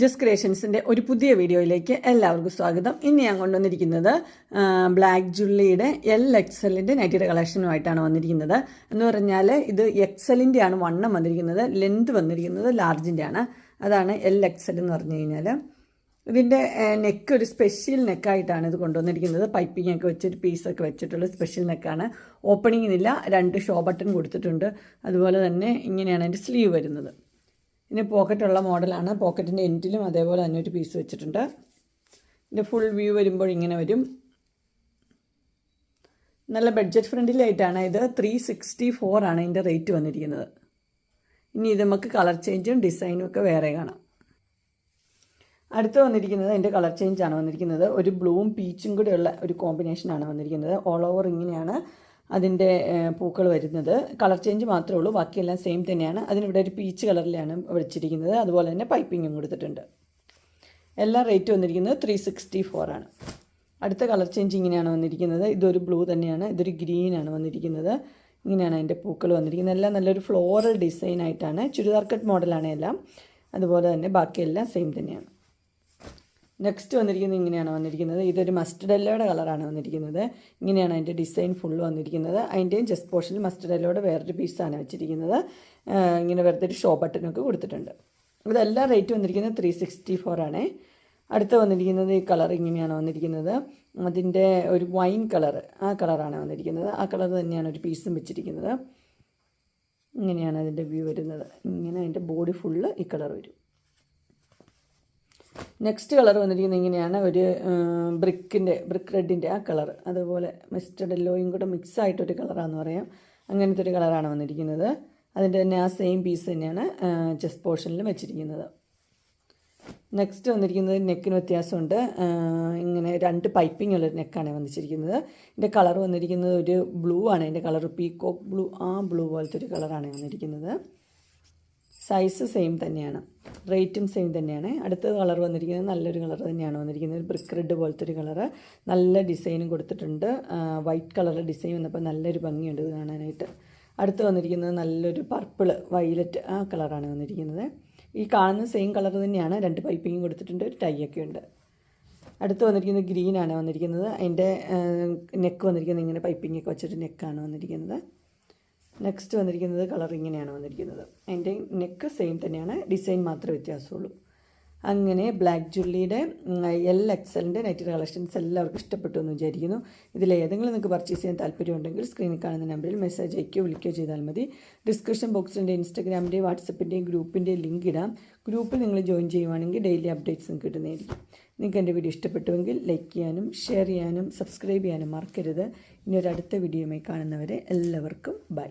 Just ക്രിയേഷൻസിന്റെ ഒരു പുതിയ വീഡിയോയിലേക്ക് എല്ലാവർക്കും സ്വാഗതം. ഇന്ന് ഞാൻ കൊണ്ടുവന്നിരിക്കുന്നത് ബ്ലാക്ക് ജുള്ളിയുടെ എൽ എക്സലിന്റെ നൈറ്റിയുടെ കളക്ഷനുമായിട്ടാണ് വന്നിരിക്കുന്നത്. എന്ന് പറഞ്ഞാൽ ഇത് എക്സലിന്റെ ആണ് വണ്ണം വന്നിരിക്കുന്നത് ലെന്ത് വന്നിരിക്കുന്നത് ലാർജിന്റെ ആണ് അതാണ് എൽ എക്സൽ എന്ന് പറഞ്ഞു കഴിഞ്ഞാൽ ഇതിന്റെ നെക്ക് ഒരു സ്പെഷ്യൽ നെക്കായിട്ടാണ് ഇത് കൊണ്ടുവന്നിരിക്കുന്നത്. പൈപ്പിംഗ് ഒക്കെ വെച്ചൊരു പീസൊക്കെ വെച്ചിട്ടുള്ള സ്പെഷ്യൽ നെക്കാണ് ഓപ്പണിങ്ങിനില്ല രണ്ട് ഷോ ബട്ടൺ കൊടുത്തിട്ടുണ്ട്. അതുപോലെ തന്നെ ഇങ്ങനെയാണ് അതിന്റെ സ്ലീവ് വരുന്നത്. ഇതിന് പോക്കറ്റുള്ള മോഡലാണ്. പോക്കറ്റിന്റെ എൻഡിലും അതേപോലെ ഒരു പീസ് വെച്ചിട്ടുണ്ട്. ഇതിന്റെ ഫുൾ വ്യൂ വരുമ്പോൾ ഇങ്ങനെ വരും. നല്ല ബഡ്ജറ്റ് ഫ്രണ്ട്ലിയായിട്ടാണ് ഇത് ത്രീ സിക്സ്റ്റി ഫോർ ആണ് ഇതിന്റെ റേറ്റ് വന്നിരിക്കുന്നത്. ഇനി ഇത് നമുക്ക് കളർ ചേഞ്ചും ഡിസൈനും ഒക്കെ വേറെ കാണാം. അടുത്ത് വന്നിരിക്കുന്നത് അതിന്റെ കളർ ചേഞ്ച് ആണ് വന്നിരിക്കുന്നത്. ഒരു ബ്ലൂവും പീച്ചും കൂടെയുള്ള ഒരു കോമ്പിനേഷനാണ് വന്നിരിക്കുന്നത്. ഓൾ ഓവർ ഇങ്ങനെയാണ്. അതിന്റെ പൂക്കൾ വരുന്നത്. കളർ ചേഞ്ച് മാത്രമേ ഉള്ളൂ. ബാക്കിയെല്ലാം സെയിം തന്നെയാണ്. അതിനിവിടെ ഒരു പീച്ച് കളറിലാണ് വെച്ചിരിക്കുന്നത്. അതുപോലെ തന്നെ പൈപ്പിങ്ങും കൊടുത്തിട്ടുണ്ട്. എല്ലാ റേറ്റ് വന്നിരിക്കുന്നത് ത്രീ സിക്സ്റ്റി ഫോർ ആണ്. അടുത്ത കളർ ചേഞ്ച് ഇങ്ങനെയാണ് വന്നിരിക്കുന്നത്. ഇതൊരു ബ്ലൂ തന്നെയാണ്. ഇതൊരു ഗ്രീനാണ് വന്നിരിക്കുന്നത്. ഇങ്ങനെയാണ് അതിന്റെ പൂക്കൾ വന്നിരിക്കുന്നത്. എല്ലാം നല്ലൊരു ഫ്ലോറൽ ഡിസൈൻ ആയിട്ടാണ്. ചുരിദാർ കട്ട് മോഡലാണ് എല്ലാം. അതുപോലെ തന്നെ ബാക്കിയെല്ലാം സെയിം തന്നെയാണ്. നെക്സ്റ്റ് വന്നിരിക്കുന്നത് ഇങ്ങനെയാണ് വന്നിരിക്കുന്നത്. ഇതൊരു മസ്റ്റർഡ് യെല്ലോയുടെ കളറാണ് വന്നിരിക്കുന്നത്. ഇങ്ങനെയാണ് അതിന്റെ ഡിസൈൻ ഫുൾ വന്നിരിക്കുന്നത്. അതിന്റെയും ജസ്റ്റ് പോർഷനിൽ മസ്റ്റർഡ് യെല്ലോയുടെ വേറൊരു പീസാണ് വെച്ചിരിക്കുന്നത്. ഇങ്ങനെ വെറുതെ ഒരു ഷോ ബട്ടനൊക്കെ കൊടുത്തിട്ടുണ്ട്. ഇതെല്ലാം റേറ്റ് വന്നിരിക്കുന്നത് ത്രീ സിക്സ്റ്റി ഫോർ ആണ്. അടുത്ത് വന്നിരിക്കുന്നത് ഈ കളർ ഇങ്ങനെയാണ് വന്നിരിക്കുന്നത്. അതിന്റെ ഒരു വൈൻ കളർ ആ കളറാണ് വന്നിരിക്കുന്നത്. ആ കളർ തന്നെയാണ് ഒരു പീസും വെച്ചിരിക്കുന്നത്. ഇങ്ങനെയാണ് അതിന്റെ വ്യൂ വരുന്നത്. ഇങ്ങനെ അതിന്റെ ബോഡി ഫുള്ള് ഈ കളർ വരും. നെക്സ്റ്റ് കളർ വന്നിരിക്കുന്നത് ഇങ്ങനെയാണ്. ഒരു ബ്രിക്കിന്റെ ബ്രിക്ക് റെഡിന്റെ ആ കളർ അതുപോലെ മിസ്റ്റഡ് എല്ലോയും കൂടെ മിക്സ് ആയിട്ടൊരു കളറാണെന്ന് പറയാം. അങ്ങനത്തെ ഒരു കളറാണ് വന്നിരിക്കുന്നത്. അതിന്റെ തന്നെ ആ സെയിം പീസ് തന്നെയാണ് ചെസ്റ്റ് പോർഷനിലും വെച്ചിരിക്കുന്നത്. നെക്സ്റ്റ് വന്നിരിക്കുന്നത് നെക്കിന് വ്യത്യാസമുണ്ട്. ഇങ്ങനെ രണ്ട് പൈപ്പിംഗ് ഉള്ളൊരു നെക്കാണ് വന്നിരിക്കുന്നത്. ഇതിന്റെ കളർ വന്നിരിക്കുന്നത് ഒരു ബ്ലൂ ആണ്. ഇതിന്റെ കളർ പീക്കോക്ക് ബ്ലൂ ആ ബ്ലൂ പോലത്തെ ഒരു കളറാണ് വന്നിരിക്കുന്നത്. സൈസ് സെയിം തന്നെയാണ്. റേറ്റും സെയിം തന്നെയാണ്. അടുത്ത കളർ വന്നിരിക്കുന്നത് നല്ലൊരു കളർ തന്നെയാണ് വന്നിരിക്കുന്നത്. ഒരു ബ്രിക്ക് റെഡ് പോലത്തെ ഒരു കളറ് നല്ല ഡിസൈനും കൊടുത്തിട്ടുണ്ട്. വൈറ്റ് കളർ ഡിസൈൻ വന്നപ്പോൾ നല്ലൊരു ഭംഗിയുണ്ട് ഇത് കാണാനായിട്ട്. അടുത്ത് വന്നിരിക്കുന്നത് നല്ലൊരു പർപ്പിൾ വയലറ്റ് ആ കളറാണ് വന്നിരിക്കുന്നത്. ഈ കാണുന്ന സെയിം കളർ തന്നെയാണ്. രണ്ട് പൈപ്പിങ്ങും കൊടുത്തിട്ടുണ്ട്. ഒരു ടൈ ഒക്കെ ഉണ്ട്. അടുത്ത് വന്നിരിക്കുന്നത് ഗ്രീനാണ് വന്നിരിക്കുന്നത്. അതിന്റെ നെക്ക് വന്നിരിക്കുന്നത്. ഇങ്ങനെ പൈപ്പിങ്ങൊക്കെ വെച്ചിട്ട് നെക്കാണ് വന്നിരിക്കുന്നത്. നെക്സ്റ്റ് വന്നിരിക്കുന്നത് കളർ ഇങ്ങനെയാണ് വന്നിരിക്കുന്നത്. അതിന്റെ നെക്ക് സെയിം തന്നെയാണ്. ഡിസൈൻ മാത്രമേ വ്യത്യാസമുള്ളൂ. അങ്ങനെ ബ്ലാക്ക് ജുള്ളിയുടെ എൽ എക്സലിന്റെ നൈറ്റ് കളക്ഷൻസ് എല്ലാവർക്കും ഇഷ്ടപ്പെട്ടു എന്ന് വിചാരിക്കുന്നു. ഇതിൽ ഏതെങ്കിലും നിങ്ങൾക്ക് പർച്ചേസ് ചെയ്യാൻ താല്പര്യമുണ്ടെങ്കിൽ സ്ക്രീനിൽ കാണുന്ന നമ്പറിൽ മെസ്സേജ് അയക്കുകയോ വിളിക്കുകയോ ചെയ്താൽ മതി. ഡിസ്ക്രിപ്ഷൻ ബോക്സിന്റെ ഇൻസ്റ്റാഗ്രാമിന്റെയും വാട്സപ്പിന്റെയും ഗ്രൂപ്പിന്റെയും ലിങ്ക് ഇടാം. ഗ്രൂപ്പിൽ നിങ്ങൾ ജോയിൻ ചെയ്യുവാണെങ്കിൽ ഡെയിലി അപ്ഡേറ്റ്സും കിട്ടുന്നതായിരിക്കും. നിങ്ങൾക്ക് എന്റെ വീഡിയോ ഇഷ്ടപ്പെട്ടുവെങ്കിൽ ലൈക്ക് ചെയ്യാനും ഷെയർ ചെയ്യാനും സബ്സ്ക്രൈബ് ചെയ്യാനും മറക്കരുത്. ഇനി ഒരു അടുത്ത വീഡിയോയുമായി കാണുന്നവരെ എല്ലാവർക്കും ബൈ